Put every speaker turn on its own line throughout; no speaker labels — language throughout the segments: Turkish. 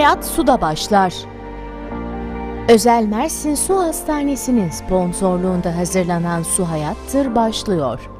Hayat suda başlar. Özel Mersin Su Hastanesi'nin sponsorluğunda hazırlanan Su Hayattır başlıyor.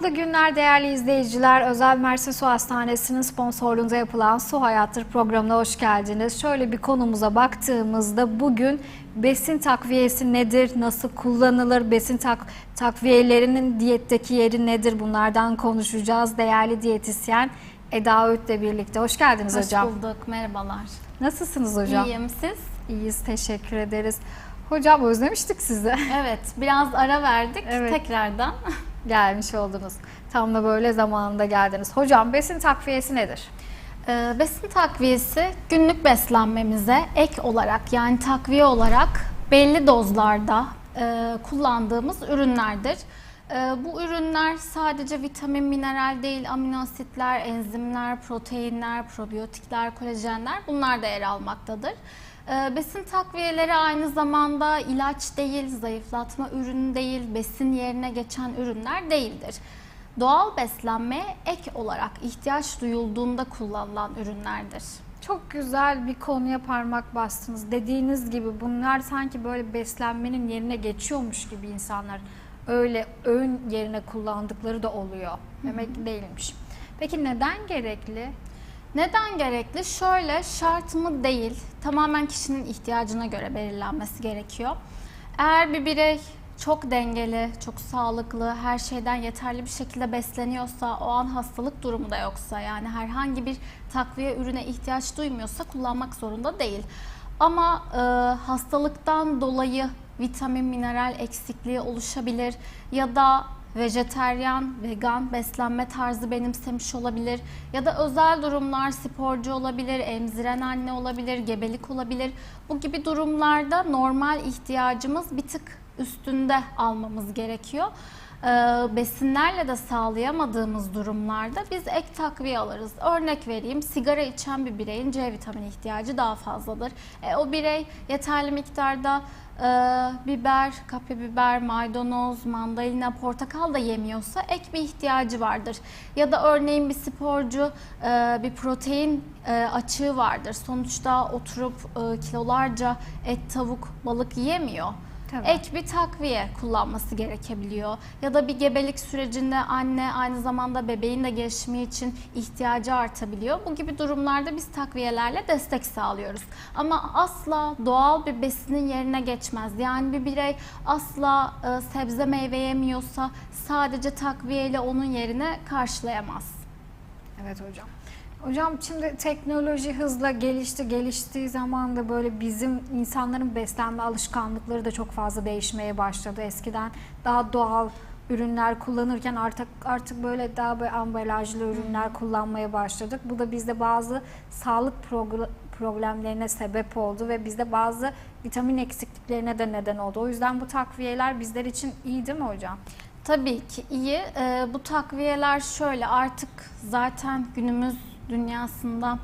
Sağlıklı günler değerli izleyiciler. Özel Mersin Su Hastanesi'nin sponsorluğunda yapılan Su Hayattır programına hoş geldiniz. Şöyle bir konumuza baktığımızda bugün besin takviyesi nedir, nasıl kullanılır, besin tak takviyelerinin diyetteki yeri nedir bunlardan konuşacağız. Değerli diyetisyen Eda Öğüt'le birlikte. Hoş geldiniz
Hoş
hocam.
bulduk, merhabalar.
Nasılsınız hocam?
İyiyim, siz?
İyiyiz, teşekkür ederiz. Hocam özlemiştik sizi.
Evet, biraz ara verdik
Evet.
tekrardan.
Gelmiş oldunuz. Tam da böyle zamanında geldiniz. Hocam besin takviyesi nedir?
Ee, besin takviyesi günlük beslenmemize ek olarak yani takviye olarak belli dozlarda e, kullandığımız ürünlerdir. E, bu ürünler sadece vitamin, mineral değil, amino asitler, enzimler, proteinler, probiyotikler, kolajenler bunlar da yer almaktadır. E, besin takviyeleri aynı zamanda ilaç değil, zayıflatma ürünü değil, besin yerine geçen ürünler değildir. Doğal beslenmeye ek olarak ihtiyaç duyulduğunda kullanılan ürünlerdir.
Çok güzel bir konuya parmak bastınız. Dediğiniz gibi bunlar sanki böyle beslenmenin yerine geçiyormuş gibi insanlar öyle öğün yerine kullandıkları da oluyor. Demek değilmiş. Peki neden gerekli?
Neden gerekli? Şöyle şart mı değil, tamamen kişinin ihtiyacına göre belirlenmesi gerekiyor. Eğer bir birey çok dengeli, çok sağlıklı, her şeyden yeterli bir şekilde besleniyorsa, o an hastalık durumu da yoksa yani herhangi bir takviye ürüne ihtiyaç duymuyorsa kullanmak zorunda değil. Ama e, hastalıktan dolayı vitamin, mineral eksikliği oluşabilir ya da vejeteryan, vegan beslenme tarzı benimsemiş olabilir ya da özel durumlar sporcu olabilir, emziren anne olabilir, gebelik olabilir. Bu gibi durumlarda normal ihtiyacımız bir tık üstünde almamız gerekiyor. Ee, besinlerle de sağlayamadığımız durumlarda biz ek takviye alırız. Örnek vereyim sigara içen bir bireyin C vitamini ihtiyacı daha fazladır. E, o birey yeterli miktarda e, biber, kapya biber, maydanoz, mandalina, portakal da yemiyorsa ek bir ihtiyacı vardır. Ya da örneğin bir sporcu e, bir protein e, açığı vardır. Sonuçta oturup e, kilolarca et, tavuk, balık yiyemiyor.
Tabii.
Ek bir takviye kullanması gerekebiliyor. Ya da bir gebelik sürecinde anne aynı zamanda bebeğin de gelişimi için ihtiyacı artabiliyor. Bu gibi durumlarda biz takviyelerle destek sağlıyoruz. Ama asla doğal bir besinin yerine geçmez. Yani bir birey asla e, sebze meyve yemiyorsa sadece takviyeyle onun yerine karşılayamaz.
Evet hocam. Hocam şimdi teknoloji hızla gelişti. Geliştiği zaman da böyle bizim insanların beslenme alışkanlıkları da çok fazla değişmeye başladı. Eskiden daha doğal ürünler kullanırken artık artık böyle daha böyle ambalajlı ürünler kullanmaya başladık. Bu da bizde bazı sağlık problemlerine sebep oldu ve bizde bazı vitamin eksikliklerine de neden oldu. O yüzden bu takviyeler bizler için iyi değil mi hocam?
Tabii ki iyi. Ee, bu takviyeler şöyle artık zaten günümüz dünyasında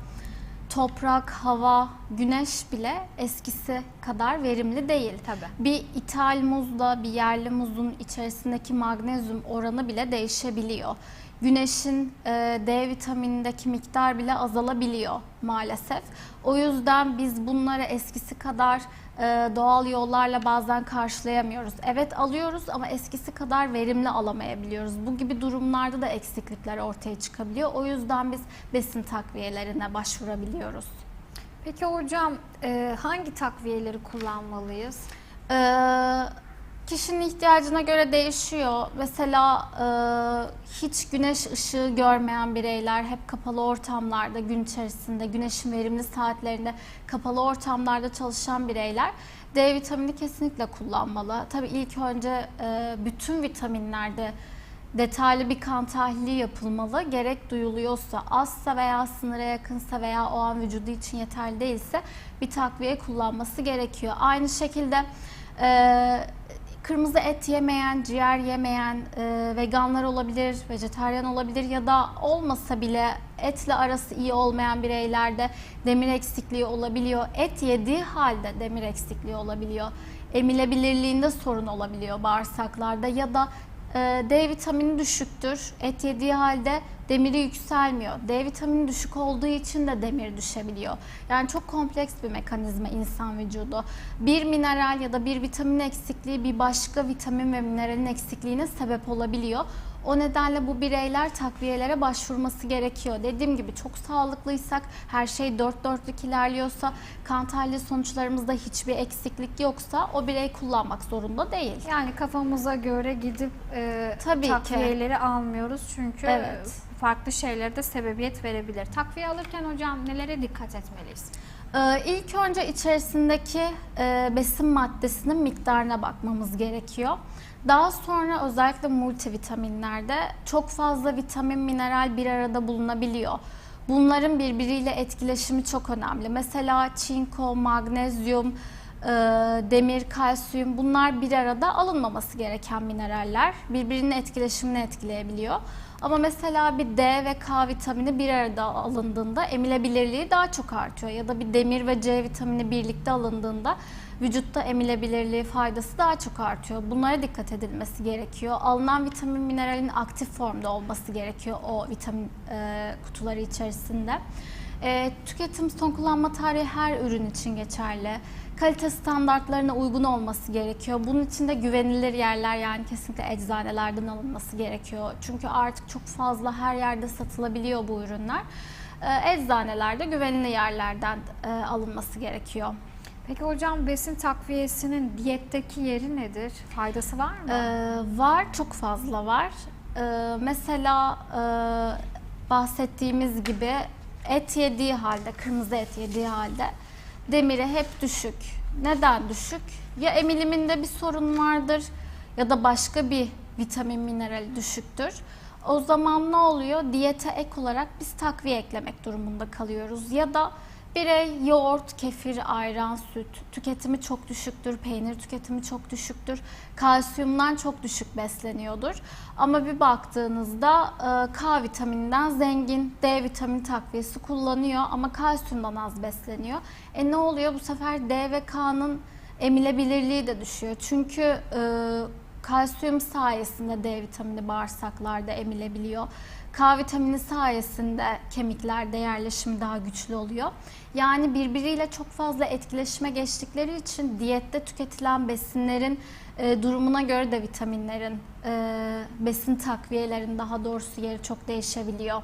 toprak, hava, güneş bile eskisi kadar verimli değil.
Tabii.
Bir ithal muzla bir yerli muzun içerisindeki magnezyum oranı bile değişebiliyor. Güneşin e, D vitaminindeki miktar bile azalabiliyor maalesef. O yüzden biz bunları eskisi kadar e, doğal yollarla bazen karşılayamıyoruz. Evet alıyoruz ama eskisi kadar verimli alamayabiliyoruz. Bu gibi durumlarda da eksiklikler ortaya çıkabiliyor. O yüzden biz besin takviyelerine başvurabiliyoruz.
Peki hocam e, hangi takviyeleri kullanmalıyız?
Ee, Kişinin ihtiyacına göre değişiyor. Mesela e, hiç güneş ışığı görmeyen bireyler hep kapalı ortamlarda gün içerisinde güneşin verimli saatlerinde kapalı ortamlarda çalışan bireyler D vitamini kesinlikle kullanmalı. Tabii ilk önce e, bütün vitaminlerde detaylı bir kan tahlili yapılmalı. Gerek duyuluyorsa, azsa veya sınıra yakınsa veya o an vücudu için yeterli değilse bir takviye kullanması gerekiyor. Aynı şekilde e, kırmızı et yemeyen, ciğer yemeyen e, veganlar olabilir, vejetaryen olabilir ya da olmasa bile etle arası iyi olmayan bireylerde demir eksikliği olabiliyor. Et yediği halde demir eksikliği olabiliyor. Emilebilirliğinde sorun olabiliyor bağırsaklarda ya da D vitamini düşüktür. Et yediği halde demiri yükselmiyor. D vitamini düşük olduğu için de demir düşebiliyor. Yani çok kompleks bir mekanizma insan vücudu. Bir mineral ya da bir vitamin eksikliği bir başka vitamin ve mineralin eksikliğine sebep olabiliyor. O nedenle bu bireyler takviyelere başvurması gerekiyor. Dediğim gibi çok sağlıklıysak, her şey dört dörtlük ilerliyorsa, kan tahlili sonuçlarımızda hiçbir eksiklik yoksa o birey kullanmak zorunda değil.
Yani kafamıza göre gidip e,
Tabii ki.
takviyeleri almıyoruz çünkü
Evet.
farklı şeylere de sebebiyet verebilir. Takviye alırken hocam nelere dikkat etmeliyiz?
Ee, ilk önce içerisindeki e, besin maddesinin miktarına bakmamız gerekiyor. Daha sonra özellikle multivitaminlerde çok fazla vitamin, mineral bir arada bulunabiliyor. Bunların birbiriyle etkileşimi çok önemli. Mesela çinko, magnezyum, e, demir, kalsiyum bunlar bir arada alınmaması gereken mineraller. Birbirinin etkileşimini etkileyebiliyor. Ama mesela bir D ve K vitamini bir arada alındığında emilebilirliği daha çok artıyor. Ya da bir demir ve C vitamini birlikte alındığında vücutta emilebilirliği faydası daha çok artıyor. Bunlara dikkat edilmesi gerekiyor. Alınan vitamin mineralin aktif formda olması gerekiyor o vitamin e, kutuları içerisinde. E, tüketim son kullanma tarihi her ürün için geçerli. Kalite standartlarına uygun olması gerekiyor. Bunun için de güvenilir yerler yani kesinlikle eczanelerden alınması gerekiyor. Çünkü artık çok fazla her yerde satılabiliyor bu ürünler. E, eczanelerde güvenilir yerlerden e, alınması gerekiyor.
Peki hocam besin takviyesinin diyetteki yeri nedir? Faydası var mı?
Ee, var, çok fazla var. Ee, mesela e, bahsettiğimiz gibi et yediği halde, kırmızı et yediği halde demiri hep düşük. Neden düşük? Ya emiliminde bir sorun vardır ya da başka bir vitamin minerali düşüktür. O zaman ne oluyor? Diyete ek olarak biz takviye eklemek durumunda kalıyoruz. Ya da birey yoğurt, kefir, ayran, süt tüketimi çok düşüktür, peynir tüketimi çok düşüktür, kalsiyumdan çok düşük besleniyordur. Ama bir baktığınızda e, K vitamininden zengin D vitamini takviyesi kullanıyor ama kalsiyumdan az besleniyor. E ne oluyor? Bu sefer D ve K'nın emilebilirliği de düşüyor. Çünkü e, kalsiyum sayesinde D vitamini bağırsaklarda emilebiliyor. K vitamini sayesinde kemiklerde yerleşimi daha güçlü oluyor. Yani birbiriyle çok fazla etkileşime geçtikleri için diyette tüketilen besinlerin e, durumuna göre de vitaminlerin, e, besin takviyelerin daha doğrusu yeri çok değişebiliyor.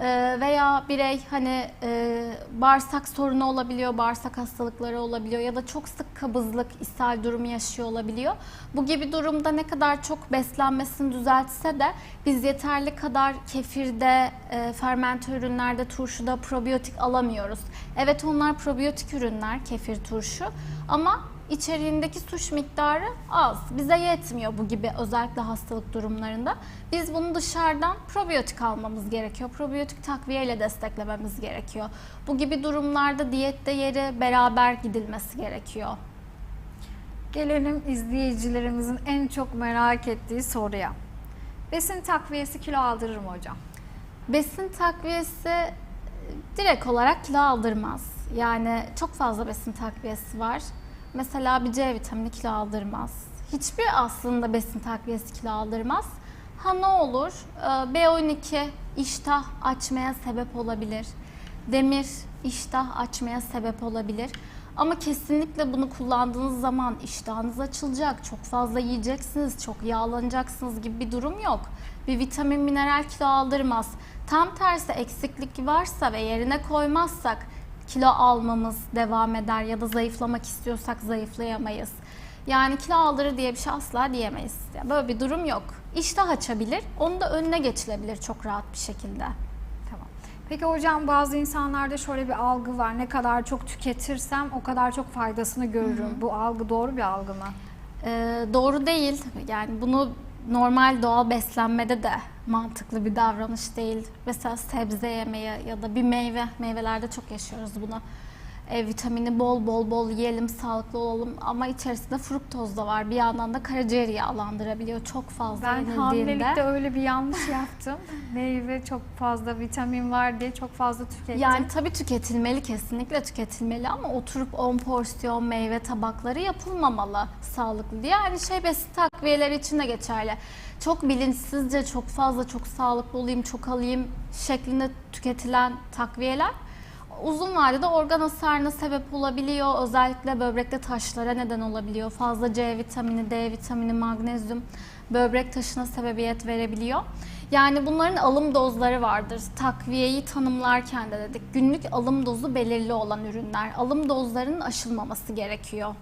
Ee, veya birey hani e, bağırsak sorunu olabiliyor, bağırsak hastalıkları olabiliyor ya da çok sık kabızlık, ishal durumu yaşıyor olabiliyor. Bu gibi durumda ne kadar çok beslenmesini düzeltse de biz yeterli kadar kefirde, e, fermente ürünlerde, turşuda probiyotik alamıyoruz. Evet onlar probiyotik ürünler, kefir, turşu ama içeriğindeki suş miktarı az. Bize yetmiyor bu gibi özellikle hastalık durumlarında. Biz bunu dışarıdan probiyotik almamız gerekiyor. Probiyotik takviyeyle desteklememiz gerekiyor. Bu gibi durumlarda diyette yeri beraber gidilmesi gerekiyor.
Gelelim izleyicilerimizin en çok merak ettiği soruya. Besin takviyesi kilo aldırır mı hocam?
Besin takviyesi e, direkt olarak kilo aldırmaz. Yani çok fazla besin takviyesi var. Mesela bir C vitamini kilo aldırmaz. Hiçbir aslında besin takviyesi kilo aldırmaz. Ha ne olur? Ee, B12 iştah açmaya sebep olabilir. Demir iştah açmaya sebep olabilir. Ama kesinlikle bunu kullandığınız zaman iştahınız açılacak, çok fazla yiyeceksiniz, çok yağlanacaksınız gibi bir durum yok. Bir vitamin, mineral kilo aldırmaz. Tam tersi eksiklik varsa ve yerine koymazsak kilo almamız devam eder ya da zayıflamak istiyorsak zayıflayamayız. Yani kilo aldırır diye bir şey asla diyemeyiz. Yani böyle bir durum yok. İştah açabilir, onun da önüne geçilebilir çok rahat bir şekilde.
Tamam. Peki hocam bazı insanlarda şöyle bir algı var. Ne kadar çok tüketirsem o kadar çok faydasını görürüm. Bu algı doğru bir algı mı?
Ee, doğru değil. Yani bunu normal doğal beslenmede de mantıklı bir davranış değil. Mesela sebze yemeye ya da bir meyve, meyvelerde çok yaşıyoruz bunu. E, vitamini bol bol bol yiyelim, sağlıklı olalım ama içerisinde fruktoz da var. Bir yandan da karaciğeri yağlandırabiliyor çok fazla
Ben
yenildiğinde.
hamilelikte öyle bir yanlış yaptım. Meyve çok fazla vitamin var diye çok fazla tükettim.
Yani tabii tüketilmeli, kesinlikle tüketilmeli ama oturup 10 porsiyon meyve tabakları yapılmamalı sağlıklı diye. Yani şey besin takviyeleri için de geçerli. Çok bilinçsizce çok fazla, çok sağlıklı olayım, çok alayım şeklinde tüketilen takviyeler uzun vadede organ hasarına sebep olabiliyor. Özellikle böbrekte taşlara neden olabiliyor. Fazla C vitamini, D vitamini, magnezyum böbrek taşına sebebiyet verebiliyor. Yani bunların alım dozları vardır. Takviyeyi tanımlarken de dedik. Günlük alım dozu belirli olan ürünler. Alım dozlarının aşılmaması gerekiyor.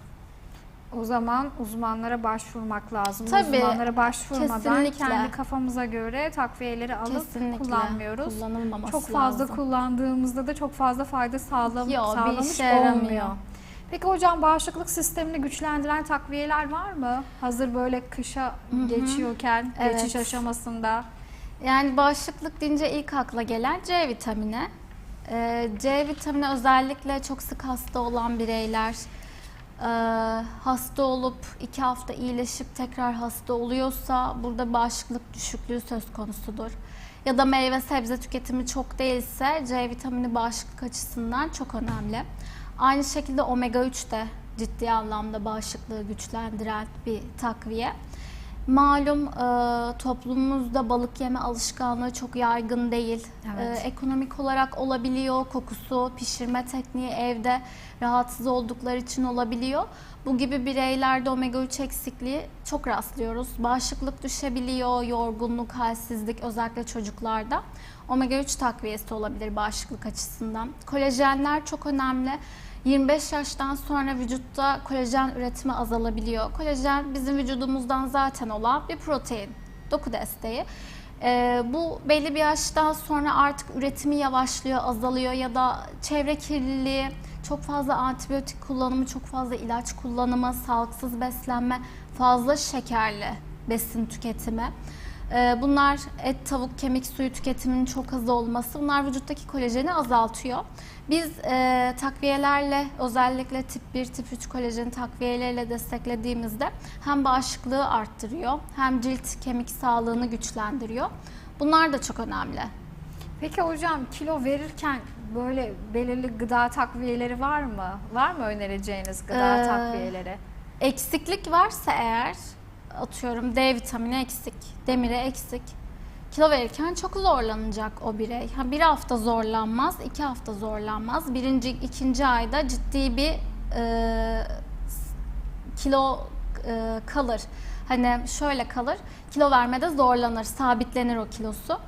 O zaman uzmanlara başvurmak lazım.
Tabii,
Uzmanlara başvurmadan
kesinlikle.
kendi kafamıza göre takviyeleri alıp
Kesinlikle
kullanmıyoruz. Çok fazla
lazım.
kullandığımızda da çok fazla fayda sağlam,
Yo,
sağlamış
yaramıyor.
olmuyor. Peki hocam bağışıklık sistemini güçlendiren takviyeler var mı? Hazır böyle kışa geçiyorken,
Evet.
geçiş aşamasında.
Yani bağışıklık deyince ilk akla gelen C vitamini. Ee, C vitamini özellikle çok sık hasta olan bireyler, e, hasta olup iki hafta iyileşip tekrar hasta oluyorsa burada bağışıklık düşüklüğü söz konusudur. Ya da meyve sebze tüketimi çok değilse C vitamini bağışıklık açısından çok önemli. Aynı şekilde omega 3 de ciddi anlamda bağışıklığı güçlendiren bir takviye. Malum e, toplumumuzda balık yeme alışkanlığı çok yaygın değil.
Evet.
E, ekonomik olarak olabiliyor, kokusu, pişirme tekniği evde rahatsız oldukları için olabiliyor. Bu gibi bireylerde omega 3 eksikliği çok rastlıyoruz. Bağışıklık düşebiliyor, yorgunluk, halsizlik özellikle çocuklarda. Omega 3 takviyesi olabilir bağışıklık açısından. Kolajenler çok önemli. 25 yaştan sonra vücutta kolajen üretimi azalabiliyor. Kolajen bizim vücudumuzdan zaten olan bir protein, doku desteği. Ee, bu belli bir yaştan sonra artık üretimi yavaşlıyor, azalıyor ya da çevre kirliliği, çok fazla antibiyotik kullanımı, çok fazla ilaç kullanımı, sağlıksız beslenme, fazla şekerli besin tüketimi. Ee, Bunlar et, tavuk, kemik suyu tüketiminin çok az olması bunlar vücuttaki kolajeni azaltıyor. Biz e, takviyelerle özellikle tip 1, tip 3 kolajeni takviyeleriyle desteklediğimizde hem bağışıklığı arttırıyor hem cilt kemik sağlığını güçlendiriyor. Bunlar da çok önemli.
Peki hocam kilo verirken böyle belirli gıda takviyeleri var mı? Var mı önereceğiniz gıda
Ee,
takviyeleri?
Eksiklik varsa eğer atıyorum D vitamini eksik, demiri eksik. Kilo verirken çok zorlanacak o birey. Ha, bir hafta zorlanmaz, iki hafta zorlanmaz. Birinci, ikinci ayda ciddi bir e, kilo e, kalır. Hani şöyle kalır, kilo vermede zorlanır, sabitlenir o kilosu.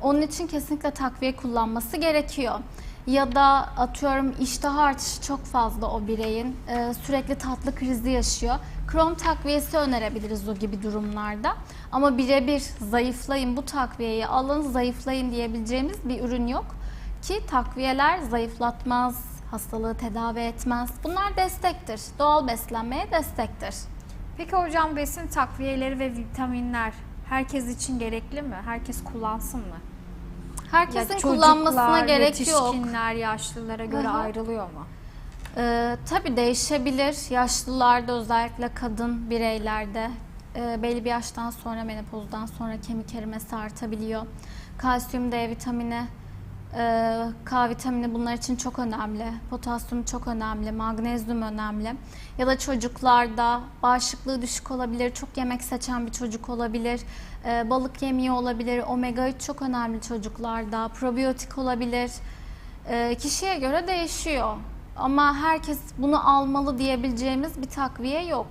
Onun için kesinlikle takviye kullanması gerekiyor. Ya da atıyorum iştah artışı çok fazla o bireyin, e, sürekli tatlı krizi yaşıyor. Krom takviyesi önerebiliriz o gibi durumlarda. Ama birebir zayıflayın bu takviyeyi alın zayıflayın diyebileceğimiz bir ürün yok. Ki takviyeler zayıflatmaz, hastalığı tedavi etmez. Bunlar destektir. Doğal beslenmeye destektir.
Peki hocam besin takviyeleri ve vitaminler herkes için gerekli mi? Herkes kullansın mı?
Herkesin
Ya
kullanmasına gerek yok.
Yetişkinler, yaşlılara göre
hı.
ayrılıyor mu?
Ee, tabii değişebilir. Yaşlılarda özellikle kadın bireylerde e, belli bir yaştan sonra menopozdan sonra kemik erimesi artabiliyor. Kalsiyum, D vitamini, K vitamini bunlar için çok önemli. Potasyum çok önemli, magnezyum önemli. Ya da çocuklarda bağışıklığı düşük olabilir, çok yemek seçen bir çocuk olabilir, e, balık yemiyor olabilir, omega 3 çok önemli çocuklarda, probiyotik olabilir. E, kişiye göre değişiyor. Ama herkes bunu almalı diyebileceğimiz bir takviye yok.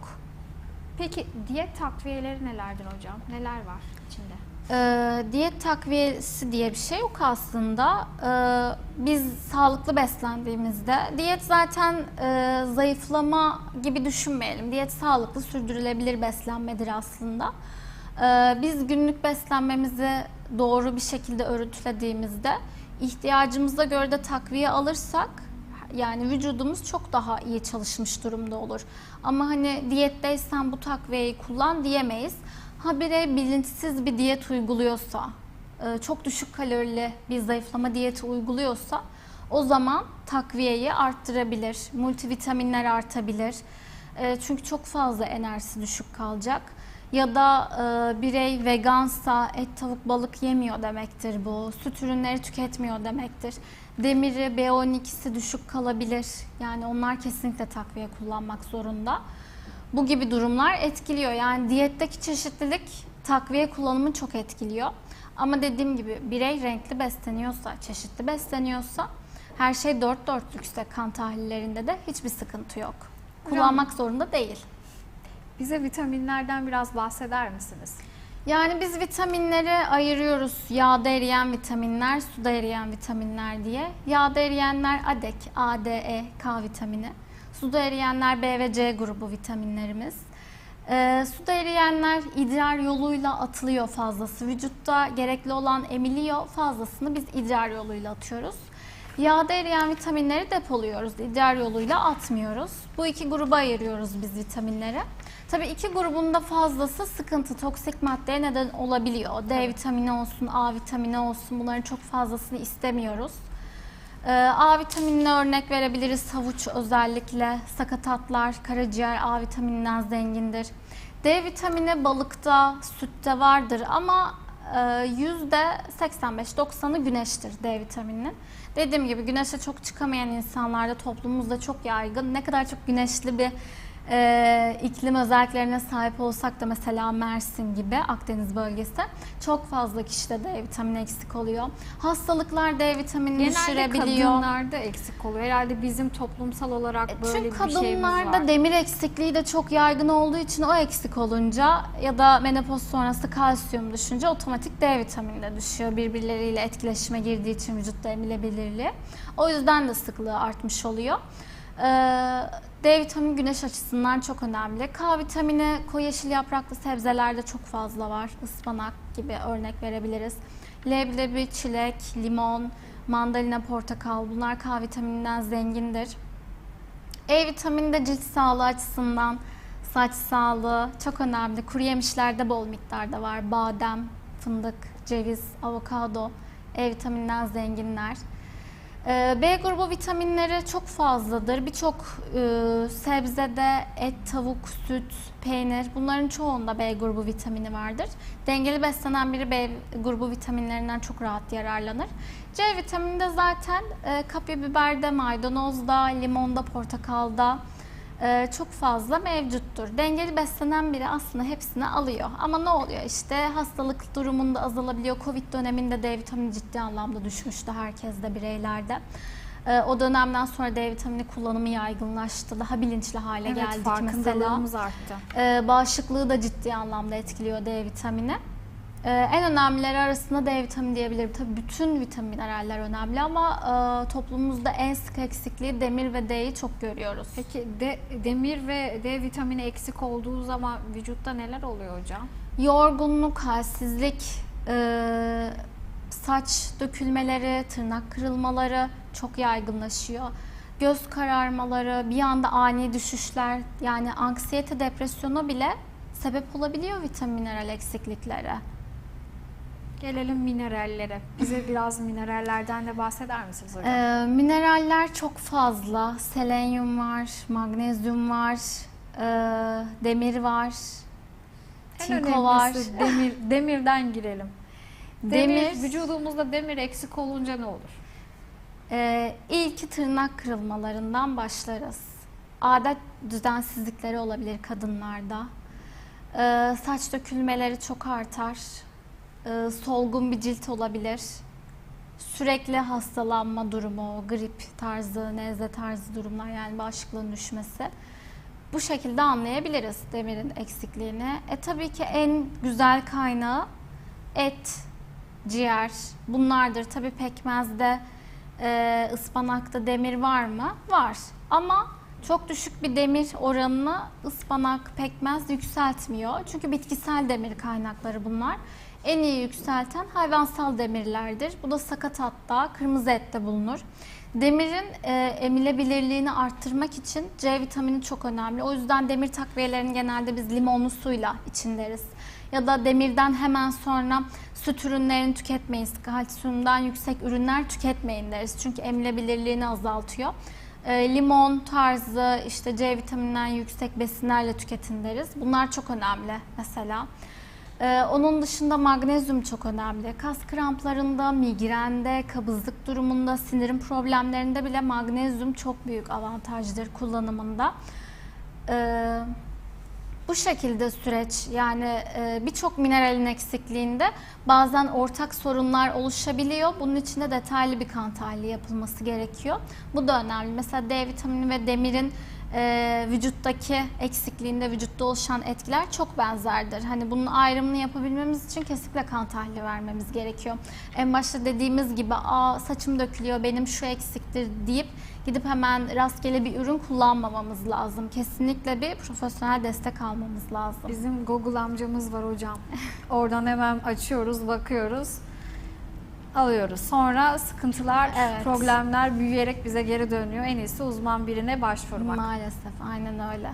Peki diyet takviyeleri nelerdir hocam? Neler var
Ee, diyet takviyesi diye bir şey yok aslında. Ee, biz sağlıklı beslendiğimizde, diyet zaten e, zayıflama gibi düşünmeyelim. Diyet sağlıklı, sürdürülebilir beslenmedir aslında. Ee, biz günlük beslenmemizi doğru bir şekilde örüntülediğimizde, ihtiyacımıza göre de takviye alırsak, yani vücudumuz çok daha iyi çalışmış durumda olur. Ama hani diyetteysen bu takviyeyi kullan diyemeyiz. Ha birey bilinçsiz bir diyet uyguluyorsa, e, çok düşük kalorili bir zayıflama diyeti uyguluyorsa o zaman takviyeyi arttırabilir, multivitaminler artabilir. E, Çünkü çok fazla enerjisi düşük kalacak. Ya da e, birey vegansa et, tavuk, balık yemiyor demektir bu. Süt ürünleri tüketmiyor demektir. Demiri, B12'si düşük kalabilir. Yani onlar kesinlikle takviye kullanmak zorunda. Bu gibi durumlar etkiliyor. Yani diyetteki çeşitlilik takviye kullanımı çok etkiliyor. Ama dediğim gibi birey renkli besleniyorsa, çeşitli besleniyorsa her şey dört dörtlükse kan tahlillerinde de hiçbir sıkıntı yok. Kullanmak zorunda değil.
Bize vitaminlerden biraz bahseder misiniz?
Yani biz vitaminleri ayırıyoruz. Yağda eriyen vitaminler, suda eriyen vitaminler diye. Yağda eriyenler ADEK, A, D, E, K vitamini. Suda eriyenler B ve C grubu vitaminlerimiz. Ee, suda eriyenler idrar yoluyla atılıyor fazlası. Vücutta gerekli olan emiliyor, fazlasını biz idrar yoluyla atıyoruz. Yağda eriyen vitaminleri depoluyoruz, idrar yoluyla atmıyoruz. Bu iki gruba ayırıyoruz biz vitaminleri. Tabii iki grubun da fazlası sıkıntı, toksik maddeye neden olabiliyor. D vitamini olsun, A vitamini olsun bunların çok fazlasını istemiyoruz. Ee, A vitaminine örnek verebiliriz. Havuç özellikle, sakatatlar, karaciğer A vitamininden zengindir. D vitamini balıkta, sütte vardır ama e, %85-90'ı güneştir D vitamininin. Dediğim gibi güneşe çok çıkamayan insanlarda toplumumuzda çok yaygın. Ne kadar çok güneşli bir e, iklim özelliklerine sahip olsak da mesela Mersin gibi Akdeniz bölgesi çok fazla kişide D vitamini eksik oluyor. Hastalıklar D vitaminini
Genelde
düşürebiliyor.
kadınlarda eksik oluyor. Herhalde bizim toplumsal olarak böyle
Çünkü
bir şeyimiz var.
kadınlarda demir eksikliği de çok yaygın olduğu için o eksik olunca ya da menopoz sonrası kalsiyum düşünce otomatik D vitamini de düşüyor. Birbirleriyle etkileşime girdiği için vücutta emilebilirliği. O yüzden de sıklığı artmış oluyor. Ee, D vitamini güneş açısından çok önemli. K vitamini koyu yeşil yapraklı sebzelerde çok fazla var. Ispanak gibi örnek verebiliriz. Leblebi, çilek, limon, mandalina, portakal bunlar K vitamininden zengindir. E vitamini de cilt sağlığı açısından saç sağlığı çok önemli. Kuru yemişlerde bol miktarda var. Badem, fındık, ceviz, avokado E vitamininden zenginler. Ee, B grubu vitaminleri çok fazladır. Birçok e, sebzede et, tavuk, süt, peynir bunların çoğunda B grubu vitamini vardır. Dengeli beslenen biri B grubu vitaminlerinden çok rahat yararlanır. C vitamini de zaten e, kapya biberde, maydanozda, limonda, portakalda çok fazla mevcuttur. Dengeli beslenen biri aslında hepsini alıyor. Ama ne oluyor işte hastalık durumunda azalabiliyor. Covid döneminde D vitamini ciddi anlamda düşmüştü herkeste, bireylerde. E, o dönemden sonra D vitamini kullanımı yaygınlaştı. Daha bilinçli hale
evet,
geldik mesela.
farkındalığımız arttı.
E, bağışıklığı da ciddi anlamda etkiliyor D vitamini. E, en önemlileri arasında D vitamini diyebilirim. Tabii bütün vitamin mineraller önemli ama e, toplumumuzda en sık eksikliği demir ve D'yi çok görüyoruz.
Peki de, demir ve D vitamini eksik olduğu zaman vücutta neler oluyor hocam?
Yorgunluk, halsizlik, e, saç dökülmeleri, tırnak kırılmaları çok yaygınlaşıyor. Göz kararmaları, bir anda ani düşüşler yani anksiyete, depresyona bile sebep olabiliyor vitamin mineral eksiklikleri.
Gelelim minerallere. Bize biraz minerallerden de bahseder misiniz hocam?
Ee, mineraller çok fazla. Selenyum var, magnezyum var, e, demir var,
en
çinko var.
demir, demirden girelim. Demir,
Demir,
vücudumuzda demir eksik olunca ne olur?
e, ilki tırnak kırılmalarından başlarız. Adet düzensizlikleri olabilir kadınlarda. E, saç dökülmeleri çok artar. E, solgun bir cilt olabilir. Sürekli hastalanma durumu, grip tarzı, nezle tarzı durumlar yani bağışıklığın düşmesi. Bu şekilde anlayabiliriz demirin eksikliğini. E tabii ki en güzel kaynağı et, ciğer bunlardır. Tabii pekmezde, e, ıspanakta demir var mı? Var. Ama çok düşük bir demir oranını ıspanak, pekmez yükseltmiyor. Çünkü bitkisel demir kaynakları bunlar. En iyi yükselten hayvansal demirlerdir. Bu da sakatatta, kırmızı ette bulunur. Demirin e, emilebilirliğini arttırmak için C vitamini çok önemli. O yüzden demir takviyelerini genelde biz limonlu suyla içinderiz. Ya da demirden hemen sonra süt ürünlerini tüketmeyin, kalsiyumdan yüksek ürünler tüketmeyin deriz. Çünkü emilebilirliğini azaltıyor. E, limon tarzı işte C vitamininden yüksek besinlerle tüketin deriz. Bunlar çok önemli mesela. Ee, onun dışında magnezyum çok önemli. Kas kramplarında, migrende, kabızlık durumunda, sinirim problemlerinde bile magnezyum çok büyük avantajdır kullanımında. Ee, bu şekilde süreç yani e, birçok mineralin eksikliğinde bazen ortak sorunlar oluşabiliyor. Bunun için de detaylı bir kan tahlili yapılması gerekiyor. Bu da önemli. Mesela D vitamini ve demirin e, vücuttaki eksikliğinde vücutta oluşan etkiler çok benzerdir. Hani bunun ayrımını yapabilmemiz için kesinlikle kan tahlili vermemiz gerekiyor. En başta dediğimiz gibi Aa, saçım dökülüyor benim şu eksiktir deyip gidip hemen rastgele bir ürün kullanmamamız lazım. Kesinlikle bir profesyonel destek almamız lazım.
Bizim Google amcamız var hocam. Oradan hemen açıyoruz, bakıyoruz. Alıyoruz. Sonra sıkıntılar,
Evet.
problemler büyüyerek bize geri dönüyor. En iyisi uzman birine başvurmak.
Maalesef aynen öyle.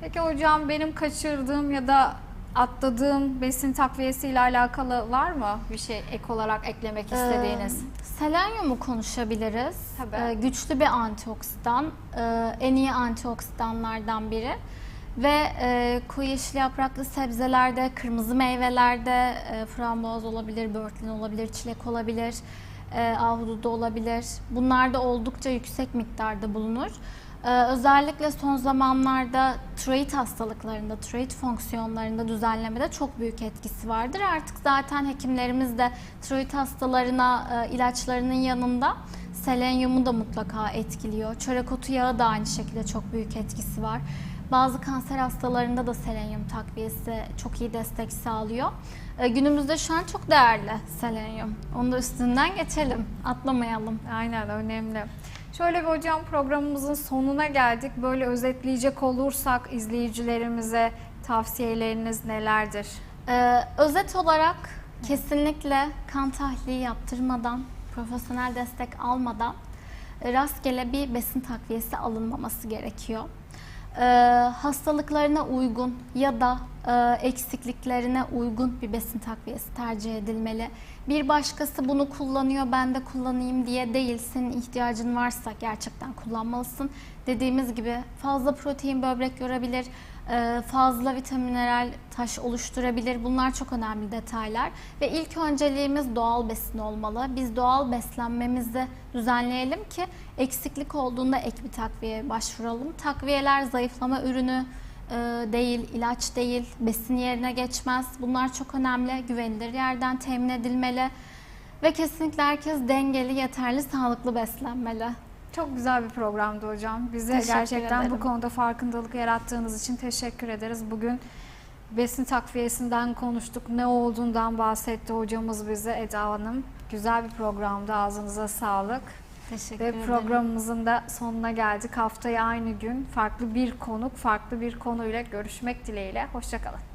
Peki hocam benim kaçırdığım ya da atladığım besin takviyesi ile alakalı var mı bir şey ek olarak eklemek istediğiniz?
Ee, selenyumu konuşabiliriz.
Tabii.
Ee, güçlü bir antioksidan, ee, en iyi antioksidanlardan biri. Ve e, koyu yeşil yapraklı sebzelerde, kırmızı meyvelerde e, frambuaz olabilir, börtlen olabilir, çilek olabilir, e, ahududu olabilir. Bunlarda oldukça yüksek miktarda bulunur. Ee, özellikle son zamanlarda tiroid hastalıklarında, tiroid fonksiyonlarında düzenlemede çok büyük etkisi vardır. Artık zaten hekimlerimiz de tiroid hastalarına e, ilaçlarının yanında selenyumu da mutlaka etkiliyor. Çörek otu yağı da aynı şekilde çok büyük etkisi var. Bazı kanser hastalarında da selenyum takviyesi çok iyi destek sağlıyor. Ee, günümüzde şu an çok değerli selenyum. Onu da üstünden geçelim, atlamayalım.
Aynen önemli. Şöyle bir hocam programımızın sonuna geldik. Böyle özetleyecek olursak izleyicilerimize tavsiyeleriniz nelerdir?
Ee, özet olarak kesinlikle kan tahlili yaptırmadan, profesyonel destek almadan e, rastgele bir besin takviyesi alınmaması gerekiyor. Ee, hastalıklarına uygun ya da e, eksikliklerine uygun bir besin takviyesi tercih edilmeli. Bir başkası bunu kullanıyor ben de kullanayım diye değil. Senin ihtiyacın varsa gerçekten kullanmalısın. Dediğimiz gibi fazla protein böbrek yorabilir, e, fazla vitamin mineral taş oluşturabilir. Bunlar çok önemli detaylar. Ve ilk önceliğimiz doğal besin olmalı. Biz doğal beslenmemizi düzenleyelim ki eksiklik olduğunda ek bir takviyeye başvuralım. Takviyeler zayıflama ürünü e, değil, ilaç değil, besin yerine geçmez. Bunlar çok önemli. Güvenilir yerden temin edilmeli. Ve kesinlikle herkes dengeli, yeterli, sağlıklı beslenmeli.
Çok güzel bir programdı hocam. Bize
Teşekkür
gerçekten
ederim.
bu konuda farkındalık yarattığınız için teşekkür ederiz. Bugün besin takviyesinden konuştuk. Ne olduğundan bahsetti hocamız bize Eda Hanım. Güzel bir programdı. Ağzınıza sağlık.
Teşekkür
Ve
ederim.
programımızın da sonuna geldik. Haftaya aynı gün farklı bir konuk, farklı bir konuyla görüşmek dileğiyle. Hoşçakalın.